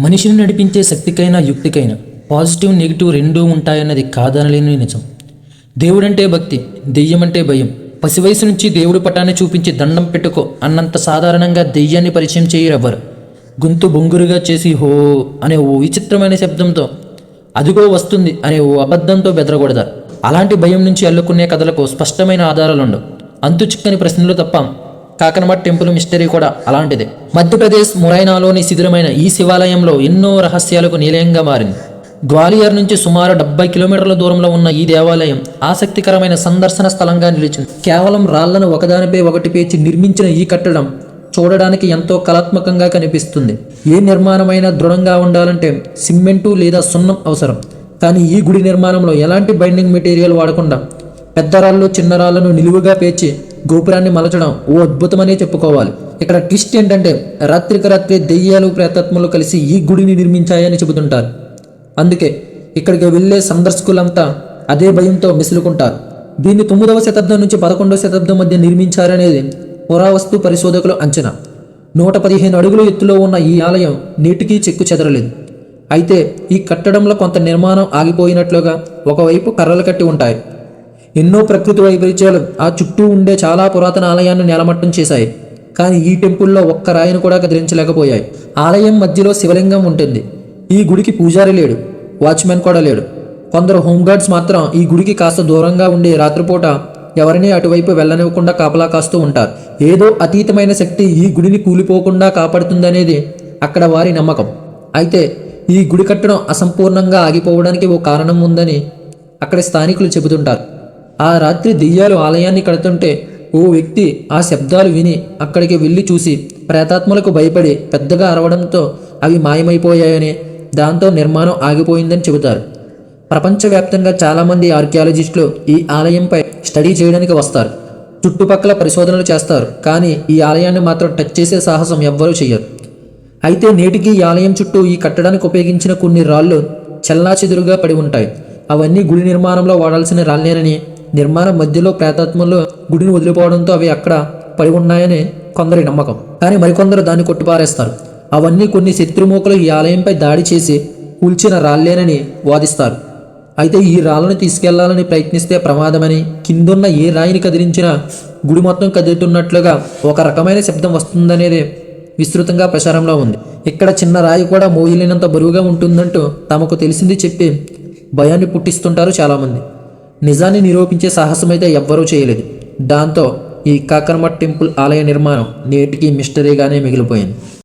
మనిషిని నడిపించే శక్తికైనా యుక్తికైనా positive negative రెండూ ఉంటాయన్నది కాదనలేని నిజం. దేవుడంటే భక్తి దెయ్యమంటే భయం. పసివయసు నుంచి దేవుడి పటాన్ని చూపించి దండం పెట్టుకో అన్నంత సాధారణంగా దెయ్యాన్ని పరిచయం చేయరెవ్వరు. గొంతు బొంగురుగా చేసి హో అనే ఓ విచిత్రమైన శబ్దంతో అదిగో వస్తుంది అనే ఓ అబద్ధంతో బెదరగొడతారు. అలాంటి భయం నుంచి అల్లుకునే కథలకు స్పష్టమైన ఆధారాలుండవు. అంతు చిక్కని ప్రశ్నలు తప్ప కాకనమట్ టెంపుల్ మిస్టరీ కూడా అలాంటిదే. మధ్యప్రదేశ్ మురైనాలోని శిథిరమైన ఈ శివాలయంలో ఎన్నో రహస్యాలకు నిలయంగా మారింది. గ్వాలియర్ నుంచి సుమారు డెబ్బై కిలోమీటర్ల దూరంలో ఉన్న ఈ దేవాలయం ఆసక్తికరమైన సందర్శన స్థలంగా నిలిచింది. కేవలం రాళ్ళను ఒకదానిపై ఒకటి పేర్చి నిర్మించిన ఈ కట్టడం చూడడానికి ఎంతో కళాత్మకంగా కనిపిస్తుంది. ఏ నిర్మాణమైనా దృఢంగా ఉండాలంటే సిమెంటు లేదా సున్నం అవసరం. కానీ ఈ గుడి నిర్మాణంలో ఎలాంటి బైండింగ్ మెటీరియల్ వాడకుండా పెద్ద రాళ్ళు చిన్న రాళ్ళను నిలువుగా పేర్చి గోపురాన్ని మలచడం ఓ అద్భుతమనే చెప్పుకోవాలి. ఇక్కడ ట్విస్ట్ ఏంటంటే రాత్రికి రాత్రి దెయ్యాలు ప్రేతత్మలు కలిసి ఈ గుడిని నిర్మించాయని చెబుతుంటారు. అందుకే ఇక్కడికి వెళ్ళే సందర్శకులంతా అదే భయంతో మిసులుకుంటారు. దీన్ని తొమ్మిదవ శతాబ్దం నుంచి పదకొండవ శతాబ్దం మధ్య నిర్మించారనేది పురావస్తు పరిశోధకుల అంచనా. నూట పదిహేను అడుగుల ఎత్తులో ఉన్న ఈ ఆలయం నీటికి చెక్కు చెదరలేదు. అయితే ఈ కట్టడంలో కొంత నిర్మాణం ఆగిపోయినట్లుగా ఒకవైపు కర్రలు కట్టి ఉంటాయి ఎన్నో ప్రకృతి వైపరీత్యాలు ఆ చుట్టూ ఉండే చాలా పురాతన ఆలయాన్ని నేలమట్టం చేశాయి. కానీ ఈ టెంపుల్లో ఒక్క రాయిని కూడా కదిలించలేకపోయాయి. ఆలయం మధ్యలో శివలింగం ఉంటుంది. ఈ గుడికి పూజారి లేడు. వాచ్మెన్ కూడా లేడు. కొందరు హోంగార్డ్స్ మాత్రం ఈ గుడికి కాస్త దూరంగా ఉండి రాత్రిపూట ఎవరిని అటువైపు వెళ్ళనివ్వకుండా కాపలా కాస్తూ ఉంటారు. ఏదో అతీతమైన శక్తి ఈ గుడిని కూలిపోకుండా కాపాడుతుందనేది అక్కడ వారి నమ్మకం. అయితే ఈ గుడి కట్టడం అసంపూర్ణంగా ఆగిపోవడానికి ఓ కారణం ఉందని అక్కడ స్థానికులు చెబుతుంటారు. ఆ రాత్రి దెయ్యాలు ఆలయాన్ని కడుతుంటే ఓ వ్యక్తి ఆ శబ్దాలు విని అక్కడికి వెళ్ళి చూసి ప్రేతాత్మలకు భయపడి పెద్దగా అరవడంతో అవి మాయమైపోయాయని దాంతో నిర్మాణం ఆగిపోయిందని చెబుతారు. ప్రపంచవ్యాప్తంగా చాలామంది ఆర్కియాలజిస్టులు ఈ ఆలయంపై స్టడీ చేయడానికి వస్తారు. చుట్టుపక్కల పరిశోధనలు చేస్తారు కానీ ఈ ఆలయాన్ని మాత్రం టచ్ చేసే సాహసం ఎవ్వరూ చేయరు అయితే నేటికి ఈ ఆలయం చుట్టూ ఈ కట్టడానికి ఉపయోగించిన కొన్ని రాళ్ళు చెల్లాచెదురుగా పడి ఉంటాయి. అవన్నీ గుడి నిర్మాణంలో వాడాల్సిన రాళ్ళేనని నిర్మాణం మధ్యలో ప్రేతాత్మలు గుడిని వదిలిపోవడంతో అవి అక్కడ పడి ఉన్నాయని కొందరి నమ్మకం. కానీ మరికొందరు దాన్ని కొట్టిపారేస్తారు. అవన్నీ కొన్ని శత్రుమూకలు ఈ ఆలయంపై దాడి చేసి కూల్చిన రాళ్ళేనని వాదిస్తారు. అయితే ఈ రాళ్ళను తీసుకెళ్ళాలని ప్రయత్నిస్తే ప్రమాదమని కిందున్న ఏ రాయిని కదిలించినా గుడి మొత్తం కదులుతున్నట్లుగా ఒక రకమైన శబ్దం వస్తుందనేది విస్తృతంగా ప్రచారంలో ఉంది. ఇక్కడ చిన్న రాయి కూడా మోయలేనంత బరువుగా ఉంటుందంటూ తమకు తెలిసింది చెప్పి భయాన్ని పుట్టిస్తుంటారు చాలామంది. నిజాన్ని నిరూపించే సాహసమైతే ఎవ్వరూ చేయలేదు. దాంతో ఈ కాకరమట్ టెంపుల్ ఆలయ నిర్మాణం నేటికి మిస్టరీగానే మిగిలిపోయింది.